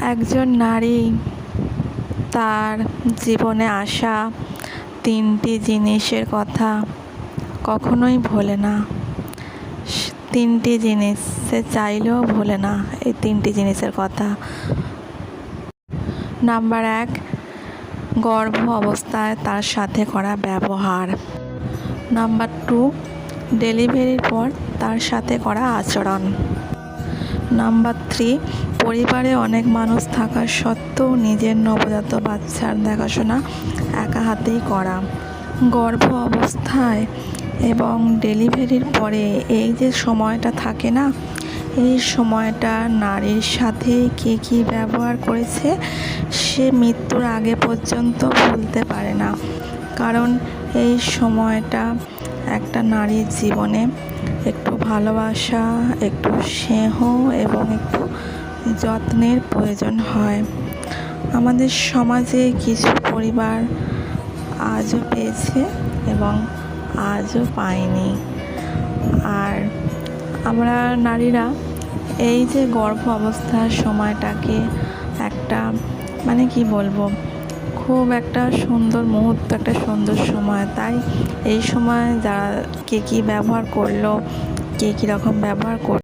একজন নারী, তার জীবনে আসা তিনটি জিনিসের কথা কখনোই ভোলে না। তিনটি জিনিস, সে চাইলেও ভোলে না এই তিনটি জিনিসের কথা। নাম্বার এক, গর্ভ অবস্থায় তার সাথে করা ব্যবহার। নাম্বার টু, ডেলিভারির পর তার সাথে করা আচরণ। নাম্বার থ্রি, পরিবারে অনেক মানুষ থাকা সত্ত্বেও নিজের নবজাত বাচ্চার দেখাশোনা একা হাতেই করা। গর্ভ অবস্থায় এবং ডেলিভারির পরে এই যে সময়টা থাকে না, এই সময়টা নারীর সাথে কে কী ব্যবহার করেছে, সে মৃত্যুর আগে পর্যন্ত ভুলতে পারে না। কারণ এই সময়টা একটা নারীর জীবনে একটু ভালোবাসা, একটু স্নেহ এবং একটু যত্নের প্রয়োজন হয়। আমাদের সমাজে কিছু পরিবার আজও পেয়েছে এবং আজও পায়নি। আর আমরা নারীরা এই যে গর্ভ অবস্থার সময়টাকে একটা মানে কি বলব খুব একটা সুন্দর মুহূর্ত, একটা সুন্দর সময়। তাই এই সময় যারা কে কী ব্যবহার করল, কে কীরকম ব্যবহার কর